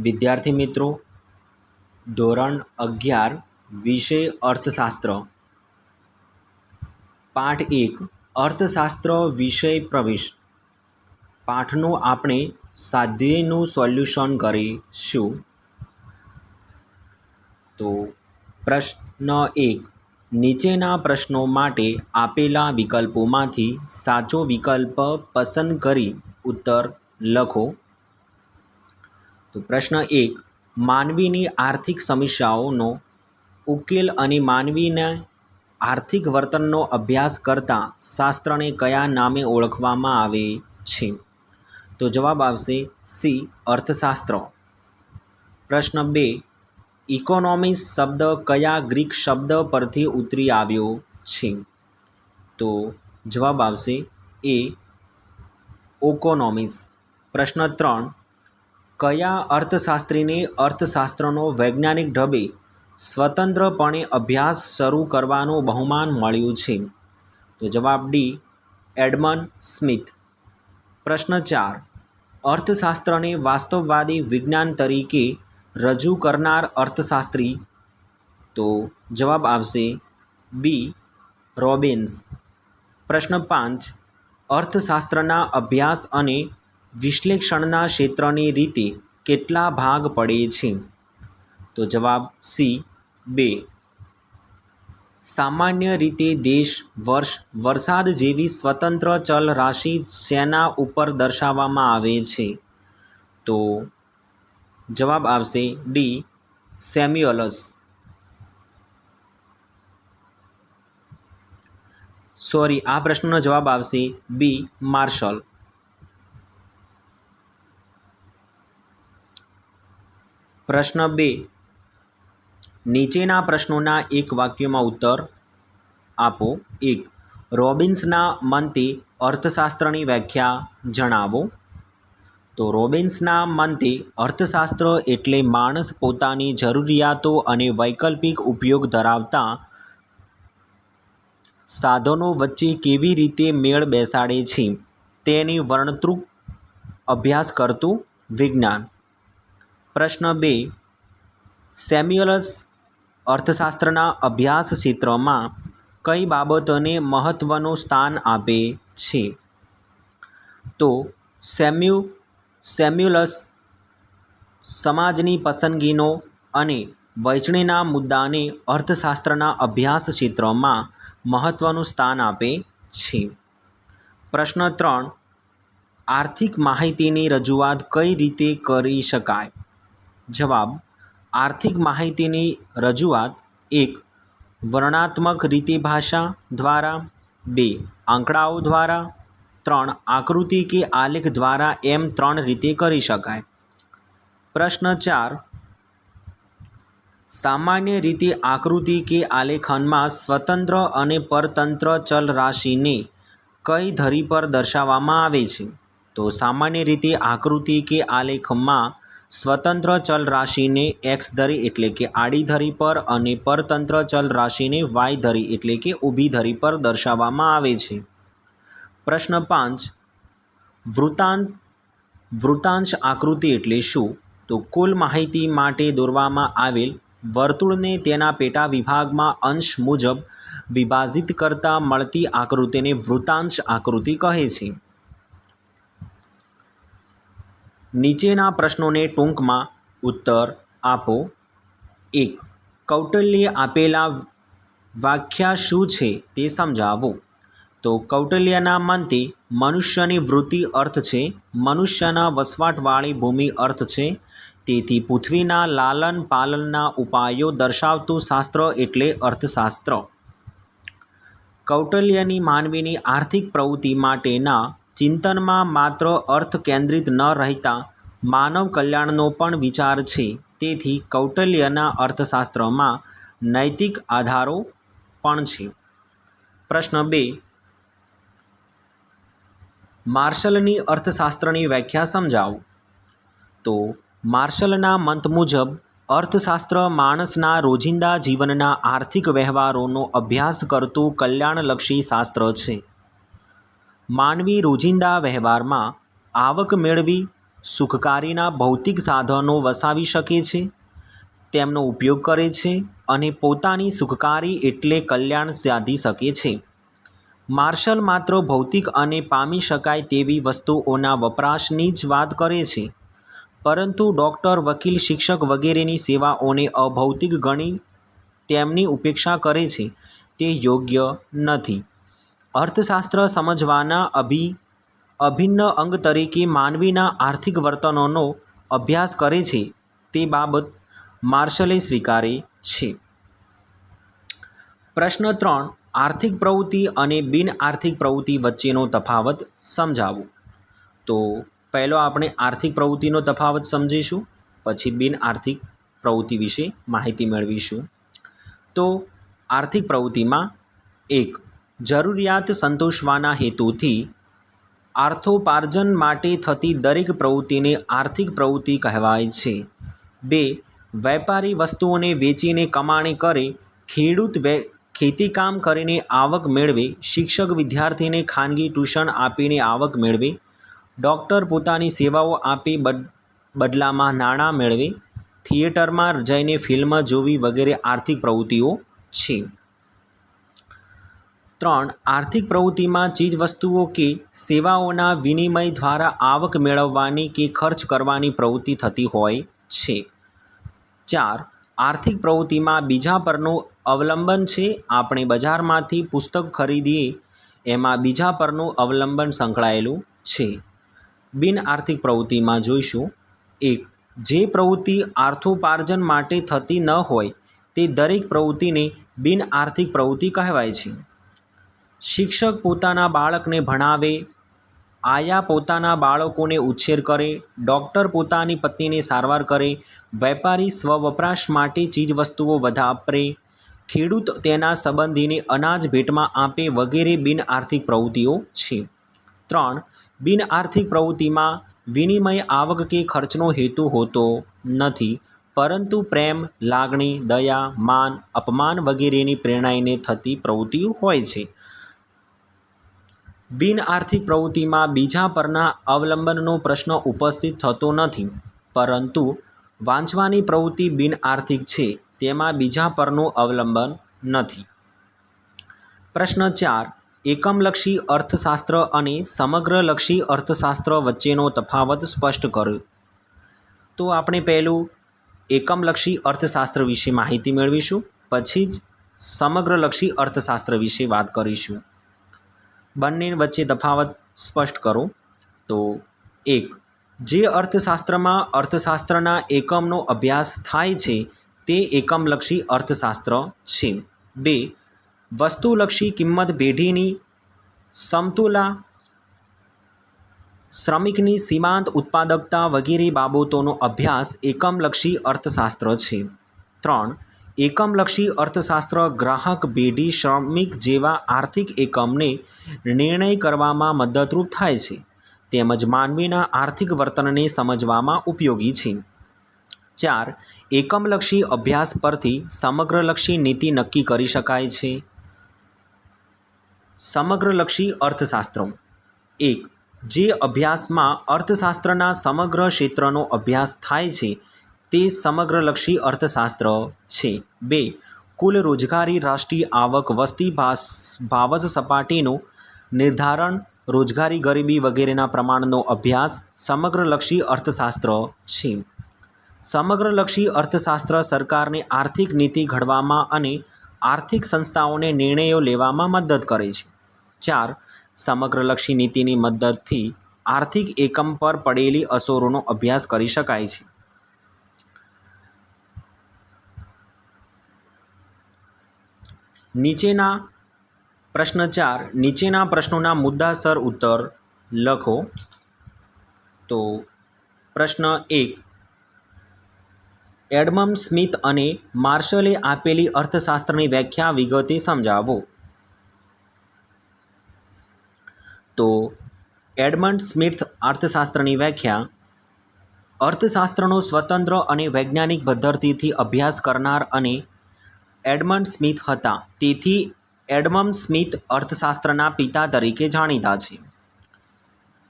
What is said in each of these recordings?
વિદ્યાર્થી મિત્રો, ધોરણ અગિયાર, વિષય અર્થશાસ્ત્ર. પાઠ એક, અર્થશાસ્ત્ર વિષય પ્રવેશ. પાઠનું આપણે સ્વાધ્યાયનું સોલ્યુશન કરીશું. તો પ્રશ્ન એક, નીચેના પ્રશ્નો માટે આપેલા વિકલ્પોમાંથી સાચો વિકલ્પ પસંદ કરી ઉત્તર લખો. તો પ્રશ્ન એક, માનવીની આર્થિક સમસ્યાઓનો ઉકેલ અને માનવીને આર્થિક વર્તનનો અભ્યાસ કરતાં શાસ્ત્રને કયા નામે ઓળખવામાં આવે છે? તો જવાબ આવશે સી, અર્થશાસ્ત્ર. પ્રશ્ન બે, ઇકોનોમિક્સ શબ્દ કયા ગ્રીક શબ્દ પરથી ઉતરી આવ્યો છે? તો જવાબ આવશે એ ઓકોનોમિક્સ પ્રશ્ન ત્રણ કયા અર્થશાસ્ત્રીને અર્થશાસ્ત્રનો વૈજ્ઞાનિક ઢબે સ્વતંત્રપણે અભ્યાસ શરૂ કરવાનું બહુમાન મળ્યું છે? તો જવાબ ડી, એડમન સ્મિથ. પ્રશ્ન ચાર, અર્થશાસ્ત્રને વાસ્તવવાદી વિજ્ઞાન તરીકે રજૂ કરનાર અર્થશાસ્ત્રી? તો જવાબ આવશે બી, રોબિન્સ. પ્રશ્ન પાંચ, અર્થશાસ્ત્રના અભ્યાસ અને વિશ્લેષણના ક્ષેત્રની રીતે કેટલા ભાગ પડે છે? તો જવાબ સી, બે. સામાન્ય રીતે દેશ વર્ષ, વરસાદ જેવી સ્વતંત્ર ચલ રાશિ શેના ઉપર દર્શાવવામાં આવે છે? તો જવાબ આવશે ડી, સેમ્યુઅલસ. સોરી, આ પ્રશ્નનો જવાબ આવશે બી, માર્શલ. પ્રશ્ન બે. નીચેના પ્રશ્નોના એક વાક્યમાં ઉત્તર આપો. એક. રોબિન્સના મંતે અર્થશાસ્ત્રની વ્યાખ્યા જણાવો. તો રોબિન્સના મંતે અર્થશાસ્ત્ર એટલે માણસ પોતાની જરૂરિયાતો અને વૈકલ્પિક ઉપયોગ ધરાવતા સાધનો વચ્ચે કેવી રીતે મેળ બેસાડે છે તેની વર્ણતૃક અભ્યાસ કરતું વિજ્ઞાન. પ્રશ્ન બે સેમ્યુઅલસ અર્થશાસ્ત્રના અભ્યાસ ક્ષેત્રમાં કઈ બાબતોને મહત્ત્વનું સ્થાન આપે છે? તો સેમ્યુ, સેમ્યુલસ સમાજની પસંદગીનો અને વહેંચણીના મુદ્દાને અર્થશાસ્ત્રના અભ્યાસ ક્ષેત્રમાં મહત્ત્વનું સ્થાન આપે છે. પ્રશ્ન ત્રણ, આર્થિક માહિતીની રજૂઆત કઈ રીતે કરી શકાય? જવાબ, આર્થિક માહિતીની રજૂઆત એક, વર્ણનાત્મક રીતે ભાષા દ્વારા, બે, આંકડાઓ દ્વારા, ત્રણ, આકૃતિ કે આલેખ દ્વારા એમ ત્રણ રીતે કરી શકાય. પ્રશ્ન ચાર, સામાન્ય રીતે આકૃતિ કે આલેખનમાં સ્વતંત્ર અને પરતંત્ર ચલ રાશિને કઈ ધરી પર દર્શાવવામાં આવે છે? તો સામાન્ય રીતે આકૃતિ કે આલેખમાં સ્વતંત્ર ચલ રાશિને એક્સ ધરી એટલે કે આડી ધરી પર અને પરતંત્ર ચલ રાશિને વાય ધરી એટલે કે ઊભી ધરી પર દર્શાવવામાં આવે છે. પ્રશ્ન પાંચ. વૃતાંત, વૃતાંશ આકૃતિ એટલે શું? તો કુલ માહિતી માટે દોરવામાં આવેલ વર્તુળને તેના પેટા વિભાગમાં અંશ મુજબ વિભાજિત કરતાં મળતી આકૃતિને વૃતાંશ આકૃતિ કહે છે. નીચેના પ્રશ્નોને ટૂંકમાં ઉત્તર આપો. એક, કૌટિલ્યે આપેલા વ્યાખ્યા શું છે તે સમજાવો. તો કૌટિલ્યના મતે મનુષ્યની વૃત્તિ અર્થ છે, મનુષ્યના વસવાટવાળી ભૂમિ અર્થ છે. તેથી પૃથ્વીના લાલન પાલનના ઉપાયો દર્શાવતું શાસ્ત્ર એટલે અર્થશાસ્ત્ર. કૌટિલ્યની માનવીની આર્થિક પ્રવૃત્તિ માટેના ચિંતનમાં માત્ર અર્થ કેન્દ્રિત ન રહેતા માનવ કલ્યાણનો પણ વિચાર છે. તેથી કૌટિલ્યના અર્થશાસ્ત્રમાં નૈતિક આધારો પણ છે. પ્રશ્ન બે. માર્શલની અર્થશાસ્ત્રની વ્યાખ્યા સમજાવો. તો માર્શલના મત મુજબ, અર્થશાસ્ત્ર માણસના રોજિંદા જીવનના આર્થિક વ્યવહારોનો અભ્યાસ કરતું કલ્યાણલક્ષી શાસ્ત્ર છે. માનવી રોજિંદા વ્યવહારમાં આવક મેળવી સુખકારીના ભૌતિક સાધનો વસાવી શકે છે, તેમનો ઉપયોગ કરે છે અને પોતાની સુખકારી એટલે કલ્યાણ સાધી શકે છે. માર્શલ માત્ર ભૌતિક અને પામી શકાય તેવી વસ્તુઓના વપરાશની જ વાત કરે છે, પરંતુ ડૉક્ટર, વકીલ, શિક્ષક વગેરેની સેવાઓને અભૌતિક ગણી તેમની ઉપેક્ષા કરે છે, તે યોગ્ય નથી. અર્થશાસ્ત્ર સમજવાના અભિ, અભિન્ન અંગ તરીકે માનવીના આર્થિક વર્તનોનો અભ્યાસ કરે છે. તે બાબત માર્શલે સ્વીકારે છે. પ્રશ્ન ત્રણ, આર્થિક પ્રવૃત્તિ અને બિન આર્થિક પ્રવૃત્તિ વચ્ચેનો તફાવત સમજાવો. તો પહેલો આપણે આર્થિક પ્રવૃત્તિનો તફાવત સમજીશું, પછી બિન આર્થિક પ્રવૃત્તિ વિશે માહિતી મેળવીશું. તો આર્થિક પ્રવૃત્તિમાં એક જરૂરિયાત સંતોષવાના હેતુથી આર્થોપાર્જન માટે થતી દરેક પ્રવૃત્તિને આર્થિક પ્રવૃત્તિ કહેવાય છે. બે, વેપારી વસ્તુઓને વેચીને કમાણી કરે, ખેડૂત વે, ખેતીકામ કરીને આવક મેળવે, શિક્ષક વિદ્યાર્થીને ખાનગી ટ્યુશન આપીને આવક મેળવે, ડૉક્ટર પોતાની સેવાઓ આપી બદ, બદલામાં નાણાં મેળવે, થિયેટરમાં જઈને ફિલ્મ જોવી વગેરે આર્થિક પ્રવૃત્તિઓ છે. ત્રણ આર્થિક પ્રવૃત્તિમાં ચીજવસ્તુઓ કે સેવાઓના વિનિમય દ્વારા આવક મેળવવાની કે ખર્ચ કરવાની પ્રવૃત્તિ થતી હોય છે. ચાર, આર્થિક પ્રવૃત્તિમાં બીજા પરનું અવલંબન છે. આપણે બજારમાંથી પુસ્તક ખરીદીએ, એમાં બીજા પરનું અવલંબન સંકળાયેલું છે. બિન આર્થિક પ્રવૃત્તિમાં જોઈશું. એક, જે પ્રવૃત્તિ આર્થોપાર્જન માટે થતી ન હોય, તે દરેક પ્રવૃત્તિને બિન આર્થિક પ્રવૃત્તિ કહેવાય છે. શિક્ષક પોતાના બાળકને ભણાવે, આયા પોતાના બાળકોને ઉછેર કરે, ડૉક્ટર પોતાની પત્નીને સારવાર કરે, વેપારી સ્વવપરાશ માટે ચીજવસ્તુઓ વાપરે ખેડૂત તેના સંબંધીને અનાજ ભેટમાં આપે વગેરે બિન આર્થિક પ્રવૃત્તિઓ છે. ત્રણ, બિન આર્થિક પ્રવૃત્તિમાં વિનિમય આવક કે ખર્ચનો હેતુ હોતો નથી, પરંતુ પ્રેમ, લાગણી, દયા, માન, અપમાન વગેરેની પ્રેરણાઈને થતી પ્રવૃત્તિઓ હોય છે. બિન આર્થિક પ્રવૃત્તિમાં બીજા પરના અવલંબનનો પ્રશ્ન ઉપસ્થિત થતો નથી. પરંતુ વાંચવાની પ્રવૃત્તિ બિન આર્થિક છે, તેમાં બીજા પરનું અવલંબન નથી. પ્રશ્ન ચાર, એકમલક્ષી અર્થશાસ્ત્ર અને સમગ્રલક્ષી અર્થશાસ્ત્ર વચ્ચેનો તફાવત સ્પષ્ટ કર્યો તો આપણે પહેલું એકમલક્ષી અર્થશાસ્ત્ર વિશે માહિતી મેળવીશું, પછી જ સમગ્રલક્ષી અર્થશાસ્ત્ર વિશે વાત કરીશું. બંને વચ્ચે તફાવત સ્પષ્ટ કરો. તો એક, જે અર્થશાસ્ત્રમાં અર્થશાસ્ત્રના એકમનો અભ્યાસ થાય છે, તે એકમલક્ષી અર્થશાસ્ત્ર છે. બે, વસ્તુલક્ષી કિંમત પેઢીની સમતુલા શ્રમિકની સીમાંત ઉત્પાદકતા વગેરે બાબતોનો અભ્યાસ એકમલક્ષી અર્થશાસ્ત્ર છે. ત્રણ એકમલક્ષી અર્થશાસ્ત્ર, ગ્રાહક પેઢી શ્રમિક જેવા આર્થિક એકમને નિર્ણય કરવામાં મદદરૂપ થાય છે. તેમજ માનવીના આર્થિક વર્તનને સમજવામાં ઉપયોગી છે. ચાર, એકમલક્ષી અભ્યાસ પરથી સમગ્રલક્ષી નીતિ નક્કી કરી શકાય છે. સમગ્રલક્ષી અર્થશાસ્ત્ર. એક, જે અભ્યાસમાં અર્થશાસ્ત્રના સમગ્ર ક્ષેત્રનો અભ્યાસ થાય છે તે સમગ્રલક્ષી અર્થશાસ્ત્ર છે. બે, કુલ રોજગારી રાષ્ટ્રીય આવક વસ્તી ભાસ ભાવસ સપાટીનું નિર્ધારણ, રોજગારી ગરીબી વગેરેના પ્રમાણનો અભ્યાસ સમગ્રલક્ષી અર્થશાસ્ત્ર છે. સમગ્રલક્ષી અર્થશાસ્ત્ર સરકારને આર્થિક નીતિ ઘડવામાં અને આર્થિક સંસ્થાઓને નિર્ણયો લેવામાં મદદ કરે છે. ચાર, સમગ્રલક્ષી નીતિની મદદથી આર્થિક એકમ પર પડેલી અસરોનો અભ્યાસ કરી શકાય છે. નીચેના પ્રશ્ન ચાર નીચેના પ્રશ્નોના મુદ્દાસર ઉત્તર લખો. તો પ્રશ્ન એક. એડમમ સ્મિથ અને માર્શલે આપેલી અર્થશાસ્ત્રની વ્યાખ્યા વિગતે સમજાવો. તો એડમંડ સ્મિથ અર્થશાસ્ત્રની વ્યાખ્યા. અર્થશાસ્ત્રનો સ્વતંત્ર અને વૈજ્ઞાનિક પદ્ધતિથી અભ્યાસ કરનાર અને એડમંડ સ્મિથ હતા. તેથી એડમમ સ્મિથ અર્થશાસ્ત્રના પિતા તરીકે જાણીતા છે.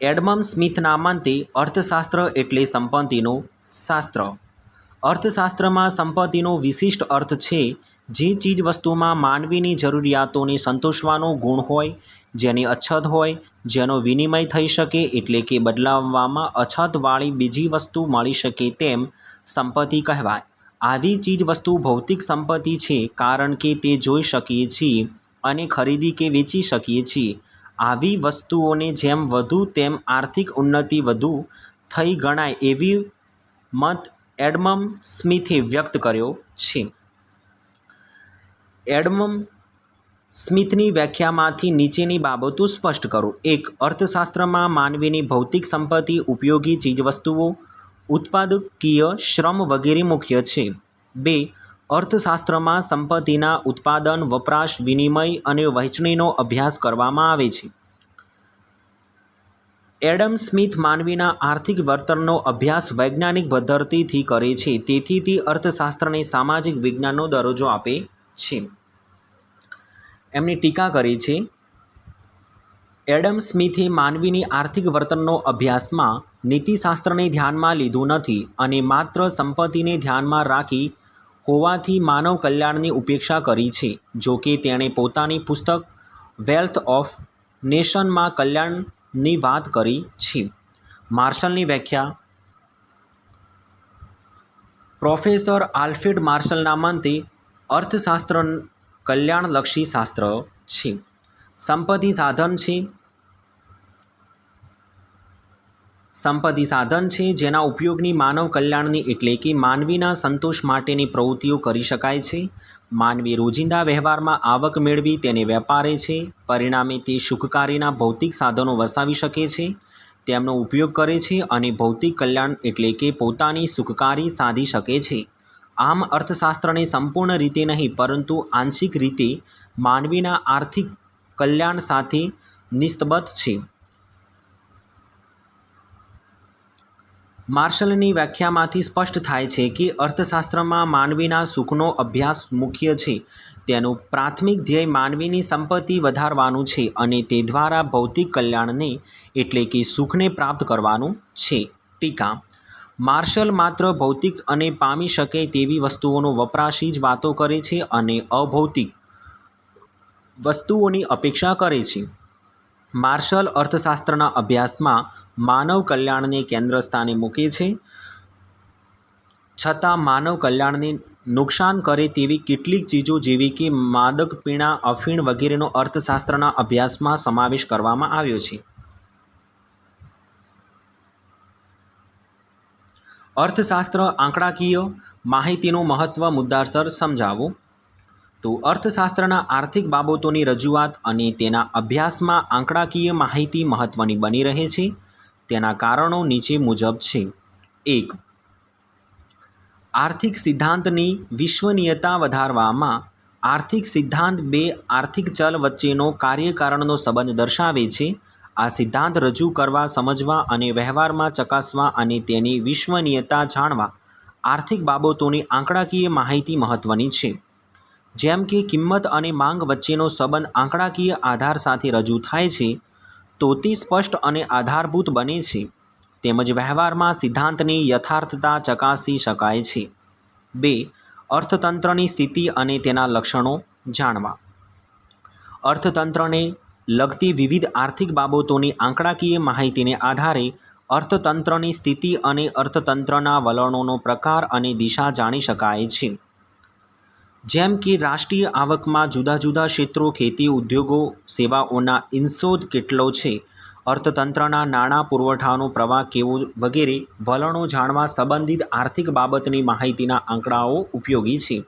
એડમમ સ્મિથના મતે અર્થશાસ્ત્ર એટલે સંપત્તિનું શાસ્ત્ર. અર્થશાસ્ત્રમાં સંપત્તિનો વિશિષ્ટ અર્થ છે જે ચીજવસ્તુમાં માનવીની જરૂરિયાતોને સંતોષવાનો ગુણ હોય, જેની અછત હોય, જેનો વિનિમય થઈ શકે એટલે કે બદલાવવામાં અછતવાળી બીજી વસ્તુ મળી શકે તેમ સંપત્તિ કહેવાય. આવી ચીજવસ્તુ ભૌતિક સંપત્તિ છે કારણ કે તે જોઈ શકીએ છીએ અને ખરીદી કે વેચી શકીએ છીએ. આવી વસ્તુઓને જેમ વધુ તેમ આર્થિક ઉન્નતિ વધુ થઈ ગણાય એવી મત એડમમ સ્મિથે વ્યક્ત કર્યો છે. એડમમ સ્મિથની વ્યાખ્યામાંથી નીચેની બાબતો સ્પષ્ટ કરો. એક, અર્થશાસ્ત્રમાં માનવીની ભૌતિક સંપત્તિ ઉપયોગી ચીજવસ્તુઓ ઉત્પાદકીય શ્રમ વગેરે મુખ્ય છે. બે, અર્થશાસ્ત્રમાં સંપત્તિના ઉત્પાદન, વપરાશ, વિનિમય અને વહેંચણીનો અભ્યાસ કરવામાં આવે છે. એડમ સ્મિથ માનવીના આર્થિક વર્તનનો અભ્યાસ વૈજ્ઞાનિક પદ્ધતિથી કરે છે, તેથી તે અર્થશાસ્ત્રને સામાજિક વિજ્ઞાનનો દરજ્જો આપે છે. એમની ટીકા કરી છે એડમ સ્મિથે માનવીની આર્થિક વર્તનનો અભ્યાસમાં નીતિશાસ્ત્રને ધ્યાનમાં લીધું નથી અને માત્ર સંપત્તિને ધ્યાનમાં રાખી હોવાથી માનવ કલ્યાણની ઉપેક્ષા કરી છે. જો કે તેણે પોતાની પુસ્તક વેલ્થ ઓફ નેશનમાં કલ્યાણની વાત કરી છે. માર્શલની વ્યાખ્યા. પ્રોફેસર આલ્ફ્રેડ માર્શલના મતે અર્થશાસ્ત્ર કલ્યાણલક્ષી શાસ્ત્ર છે. સંપત્તિ સાધન છે. સંપત્તિ સાધન છે જેના ઉપયોગની માનવ કલ્યાણની એટલે કે માનવીના સંતોષ માટેની પ્રવૃત્તિઓ કરી શકાય છે. માનવી રોજિંદા વ્યવહારમાં આવક મેળવી તેને વેપારે છે. પરિણામે તે સુખકારીના ભૌતિક સાધનો વસાવી શકે છે. તેમનો ઉપયોગ કરે છે અને ભૌતિક કલ્યાણ એટલે કે પોતાની સુખકારી સાધી શકે છે. આમ અર્થશાસ્ત્રને સંપૂર્ણ રીતે નહીં, પરંતુ આંશિક રીતે માનવીના આર્થિક કલ્યાણ સાથે નિસ્બત છે માર્શલની વ્યાખ્યામાંથી સ્પષ્ટ થાય છે કે અર્થશાસ્ત્રમાં માનવીના સુખનો અભ્યાસ મુખ્ય છે. તેનું પ્રાથમિક ધ્યેય માનવીની સંપત્તિ વધારવાનું છે અને તે દ્વારા ભૌતિક કલ્યાણને એટલે કે સુખને પ્રાપ્ત કરવાનું છે. ટીકા. માર્શલ માત્ર ભૌતિક અને પામી શકે તેવી વસ્તુઓનો વપરાશી જ વાતો કરે છે અને અભૌતિક વસ્તુઓની અપેક્ષા કરે છે. માર્શલ અર્થશાસ્ત્રના અભ્યાસમાં માનવ કલ્યાણને કેન્દ્ર સ્થાને મૂકે છે. છતાં માનવ કલ્યાણને નુકસાન કરે તેવી કેટલીક ચીજો જેવી કે માદક પીણા, અફીણ વગેરેનો અર્થશાસ્ત્રના અભ્યાસમાં સમાવેશ કરવામાં આવ્યો છે. અર્થશાસ્ત્ર આંકડાકીય માહિતીનું મહત્ત્વ મુદ્દાસર સમજાવો. તો અર્થશાસ્ત્રના આર્થિક બાબતોની રજૂઆત અને તેના અભ્યાસમાં આંકડાકીય માહિતી મહત્ત્વની બની રહે છે. તેના કારણો નીચે મુજબ છે. એક, આર્થિક સિદ્ધાંતની વિશ્વનીયતા વધારવામાં આર્થિક સિદ્ધાંત બે આર્થિક ચલ વચ્ચેનો કાર્યકારણનો સંબંધ દર્શાવે છે. આ સિદ્ધાંત રજૂ કરવા, સમજવા અને વ્યવહારમાં ચકાસવા અને તેની વિશ્વનીયતા જાણવા આર્થિક બાબતોની આંકડાકીય માહિતી મહત્ત્વની છે. જેમ કે કિંમત અને માંગ વચ્ચેનો સંબંધ આંકડાકીય આધાર સાથે રજૂ થાય છે, તો તે સ્પષ્ટ અને આધારભૂત બને છે. તેમજ વ્યવહારમાં સિદ્ધાંતની યથાર્થતા ચકાસી શકાય છે. બે, અર્થતંત્રની સ્થિતિ અને તેના લક્ષણો જાણવા. અર્થતંત્રને લગતી વિવિધ આર્થિક બાબતોની આંકડાકીય માહિતીને આધારે અર્થતંત્રની સ્થિતિ અને અર્થતંત્રના વલણોનો પ્રકાર અને દિશા જાણી શકાય છે. જેમ કે રાષ્ટ્રીય આવકમાં જુદા જુદા ક્ષેત્રો, ખેતી ઉદ્યોગો, સેવાઓના ઇન્સોદ કેટલો છે, અર્થતંત્રના નાણાં પુરવઠાનો પ્રવાહ કેવો વગેરે વલણો જાણવા સંબંધિત આર્થિક બાબતની માહિતીના આંકડાઓ ઉપયોગી છે.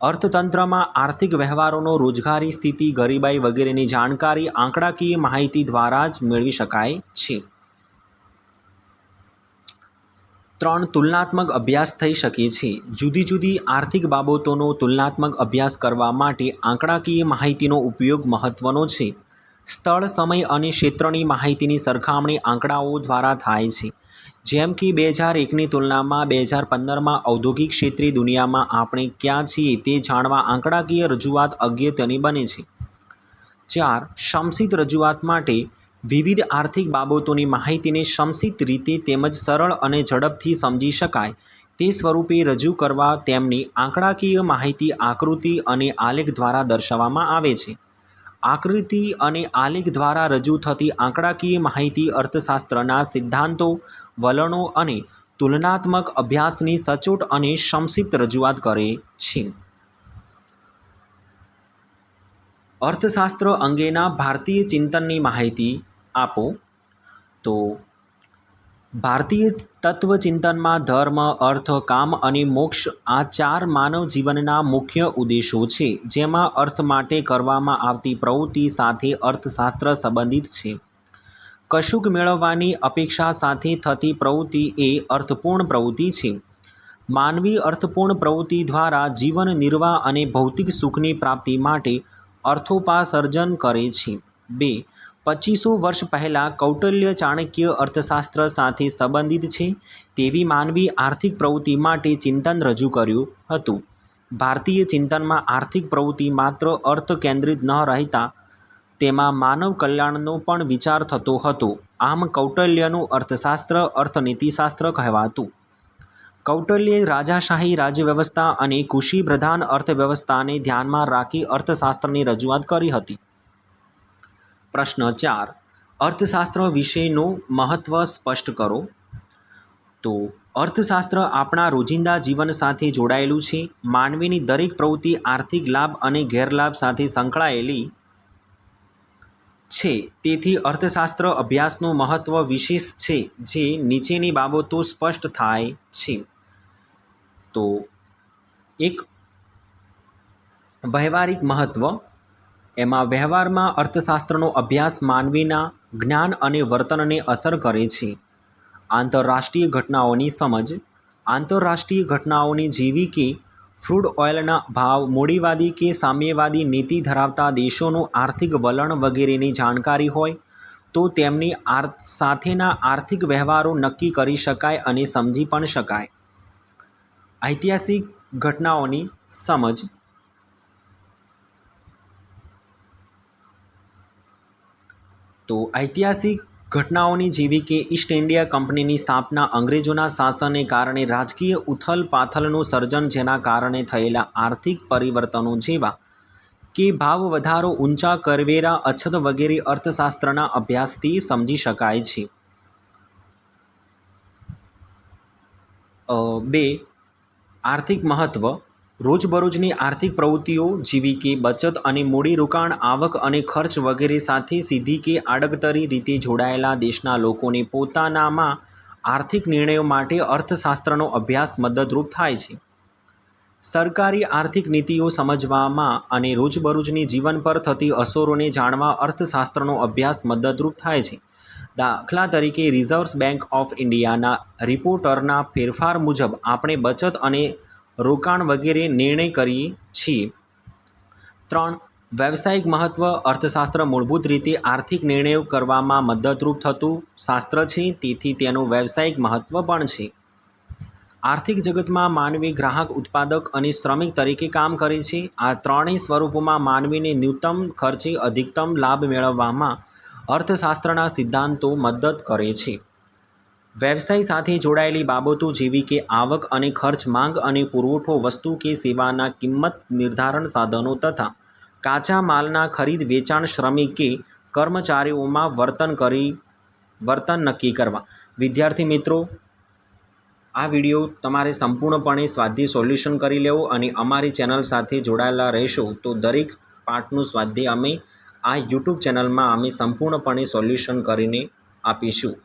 અર્થતંત્રમાં આર્થિક વ્યવહારોનો રોજગારી સ્થિતિ, ગરીબાઈ વગેરેની જાણકારી, આંકડાકીય માહિતી દ્વારા જ મેળવી શકાય છે. ત્રણ તુલનાત્મક અભ્યાસ થઈ શકે છે. જુદી જુદી આર્થિક બાબતોનો તુલનાત્મક અભ્યાસ કરવા માટે આંકડાકીય માહિતીનો ઉપયોગ મહત્ત્વનો છે. સ્થળ, સમય અને ક્ષેત્રની માહિતીની સરખામણી આંકડાઓ દ્વારા થાય છે. જેમ કે બે હજાર એકની તુલનામાં બે હજાર પંદરમાં ઔદ્યોગિક ક્ષેત્રે દુનિયામાં આપણે ક્યાં છીએ તે જાણવા આંકડાકીય રજૂઆત અગત્યની બને છે. ચાર સમસિત રજૂઆત માટે વિવિધ આર્થિક બાબતોની માહિતીને સંક્ષિપ્ત રીતે તેમજ સરળ અને ઝડપથી સમજી શકાય તે સ્વરૂપે રજૂ કરવા તેમની આંકડાકીય માહિતી આકૃતિ અને આલેખ દ્વારા દર્શાવવામાં આવે છે. આકૃતિ અને આલેખ દ્વારા રજૂ થતી આંકડાકીય માહિતી અર્થશાસ્ત્રના સિદ્ધાંતો, વલણો અને તુલનાત્મક અભ્યાસની સચોટ અને સંક્ષિપ્ત રજૂઆત કરે છે. અર્થશાસ્ત્ર અંગેના ભારતીય ચિંતનની માહિતી આપો. તો ભારતીય તત્વચિંતનમાં ધર્મ, અર્થ, કામ અને મોક્ષ આ ચાર માનવ જીવનના મુખ્ય ઉદ્દેશો છે, જેમાં અર્થ માટે કરવામાં આવતી પ્રવૃત્તિ સાથે અર્થશાસ્ત્ર સંબંધિત છે. કશુંક મેળવવાની અપેક્ષા સાથે થતી પ્રવૃત્તિ એ અર્થપૂર્ણ પ્રવૃત્તિ છે. માનવી અર્થપૂર્ણ પ્રવૃત્તિ દ્વારા જીવન, નિર્વાહ અને ભૌતિક સુખની પ્રાપ્તિ માટે અર્થોપાસર્જન કરે છે. બે પચીસો વર્ષ પહેલાં કૌટિલ્ય ચાણક્ય અર્થશાસ્ત્ર સાથે સંબંધિત છે તેવી માનવી આર્થિક પ્રવૃત્તિ માટે ચિંતન રજૂ કર્યું હતું. ભારતીય ચિંતનમાં આર્થિક પ્રવૃત્તિ માત્ર અર્થ કેન્દ્રિત ન રહેતા, તેમાં માનવ કલ્યાણનો પણ વિચાર થતો હતો. આમ કૌટલ્યનું અર્થશાસ્ત્ર અર્થનીતિશાસ્ત્ર કહેવાતું. કૌટલ્યે રાજાશાહી રાજ્યવ્યવસ્થા અને કૃષિ પ્રધાન અર્થવ્યવસ્થાને ધ્યાનમાં રાખી અર્થશાસ્ત્રની રજૂઆત કરી હતી. પ્રશ્ન ચાર, અર્થશાસ્ત્ર વિશેનું મહત્ત્વ સ્પષ્ટ કરો. તો, અર્થશાસ્ત્ર આપણા રોજિંદા જીવન સાથે જોડાયેલું છે, માનવીની દરેક પ્રવૃત્તિ આર્થિક લાભ અને ગેરલાભ સાથે સંકળાયેલી છે. તેથી અર્થશાસ્ત્ર અભ્યાસનું મહત્ત્વ વિશેષ છે, જે નીચેની બાબતો સ્પષ્ટ થાય છે. તો, એક વ્યવહારિક મહત્ત્વ એમાં વ્યવહારમાં અર્થશાસ્ત્રનો અભ્યાસ માનવીના જ્ઞાન અને વર્તનને અસર કરે છે. આંતરરાષ્ટ્રીય ઘટનાઓની સમજ. આંતરરાષ્ટ્રીય ઘટનાઓની જેવી કે ફ્રૂડ ઓઇલના ભાવ, મૂડીવાદી કે સામ્યવાદી નીતિ ધરાવતા દેશોનું આર્થિક વલણ વગેરેની જાણકારી હોય, તો તેમની સાથેના આર્થિક વ્યવહારો નક્કી કરી શકાય અને સમજી પણ શકાય. ઐતિહાસિક ઘટનાઓની સમજ. તો ઐતિહાસિક ઘટનાઓની જેવી કે ઈસ્ટ ઇન્ડિયા કંપનીની સ્થાપના અંગ્રેજોના શાસનને કારણે રાજકીય ઉથલ પાથલનું સર્જન જેના કારણે થયેલા આર્થિક પરિવર્તનો જેવા કે ભાવ વધારો, ઊંચા કરવેરા, અછત વગેરે અર્થશાસ્ત્રના અભ્યાસથી સમજી શકાય છે. બે, આર્થિક મહત્ત્વ રોજબરોજની આર્થિક પ્રવૃત્તિઓ જેવી કે બચત અને મૂડીરોકાણ આવક અને ખર્ચ વગેરે સાથે સીધી કે આડકતરી રીતે જોડાયેલા દેશના લોકોને પોતાનામાં આર્થિક નિર્ણયો માટે અર્થશાસ્ત્રનો અભ્યાસ મદદરૂપ થાય છે. સરકારી આર્થિક નીતિઓ સમજવામાં અને રોજબરોજની જીવન પર થતી અસરોને જાણવા અર્થશાસ્ત્રનો અભ્યાસ મદદરૂપ થાય છે. દાખલા તરીકે રિઝર્વ બેંક ઓફ ઇન્ડિયાના રિપોર્ટરના ફેરફાર મુજબ, આપણે બચત અને રોકાણ વગેરે નિર્ણય કરીએ છીએ ત્રણ, વ્યવસાયિક મહત્ત્વ અર્થશાસ્ત્ર મૂળભૂત રીતે આર્થિક નિર્ણયો કરવામાં મદદરૂપ થતું શાસ્ત્ર છે, તેથી તેનું વ્યવસાયિક મહત્ત્વ પણ છે. આર્થિક જગતમાં માનવી ગ્રાહક, ઉત્પાદક અને શ્રમિક તરીકે કામ કરે છે. આ ત્રણેય સ્વરૂપોમાં માનવીને ન્યૂનતમ ખર્ચે અધિકતમ લાભ મેળવવામાં અર્થશાસ્ત્રના સિદ્ધાંતો મદદ કરે છે. વ્યવસાય સાથે જોડાયેલી બાબતો જેવી કે આવક અને ખર્ચ, માંગ અને પુરવઠો, વસ્તુ કે સેવાના કિંમત નિર્ધારણ સાધનો તથા કાચા માલના ખરીદ, વેચાણ, શ્રમિક કે કર્મચારીઓમાં વર્તન કરી, વર્તન નક્કી કરવા. વિદ્યાર્થી મિત્રો, આ વીડિયો તમારે સંપૂર્ણપણે સ્વાધ્યાય સોલ્યુશન કરી લેવો અને અમારી ચેનલ સાથે જોડાયેલા રહેશો તો દરેક પાઠનું સ્વાધ્યાય અમે આ યુટ્યુબ ચેનલમાં અમે સંપૂર્ણપણે સોલ્યુશન કરીને આપીશું.